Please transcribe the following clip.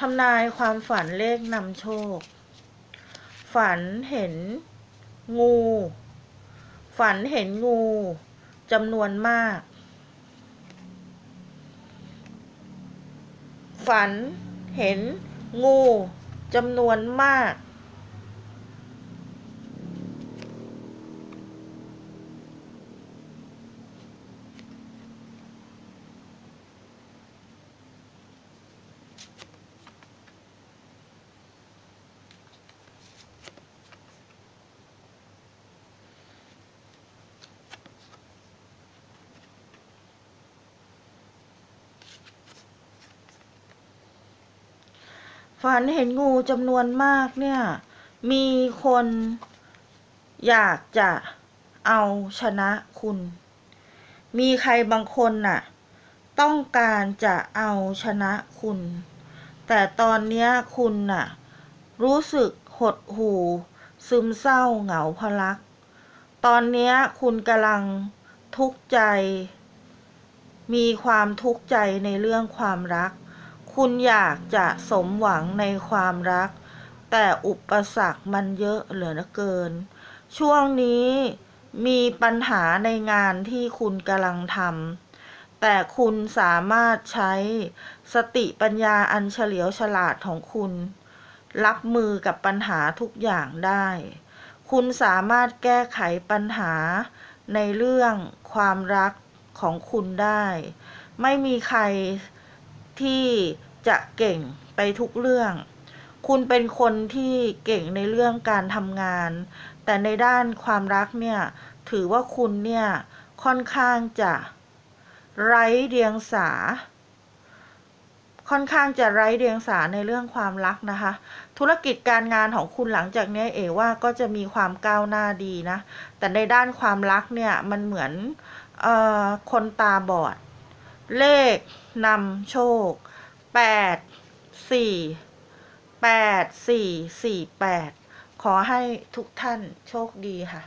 ทำนายความฝันเลขนำโชค ฝันเห็นงู ฝันเห็นงูจำนวนมาก ฝันเห็นงูจำนวนมาก ฝันเห็นงูจำนวนมากเนี่ย มีคนอยากจะเอาชนะคุณ มีใครบางคนน่ะ ต้องการจะเอาชนะคุณ แต่ตอนนี้คุณน่ะ รู้สึกหดหู่ ซึมเศร้าเหงาพลัก ตอนนี้คุณกำลังทุกข์ใจ มีความทุกข์ใจในเรื่องความรัก คุณอยากจะสมหวังในความรัก แต่อุปสรรคมันเยอะเหลือเกิน ช่วงนี้มีปัญหาในงานที่คุณกำลังทำแต่คุณสามารถใช้สติปัญญาอันเฉลียวฉลาดของคุณ รับมือกับปัญหาทุกอย่างได้ คุณสามารถแก้ไขปัญหาในเรื่องความรักของคุณได้ ไม่มีใคร ที่จะเก่งไปทุกเรื่อง คุณเป็นคนที่เก่งในเรื่องการทำงาน แต่ในด้านความรักเนี่ย ถือว่าคุณเนี่ยค่อนข้างจะไร้เดียงสา ค่อนข้างจะไร้เดียงสาในเรื่องความรักนะคะ ธุรกิจการงานของคุณหลังจากนี้เอว่าก็จะมีความก้าวหน้าดีนะ แต่ในด้านความรักเนี่ยมันเหมือนออคนตาบอด เลขนำโชคแปดสี่แปดสี่สี่แปดขอให้ทุกท่านโชคดีค่ะ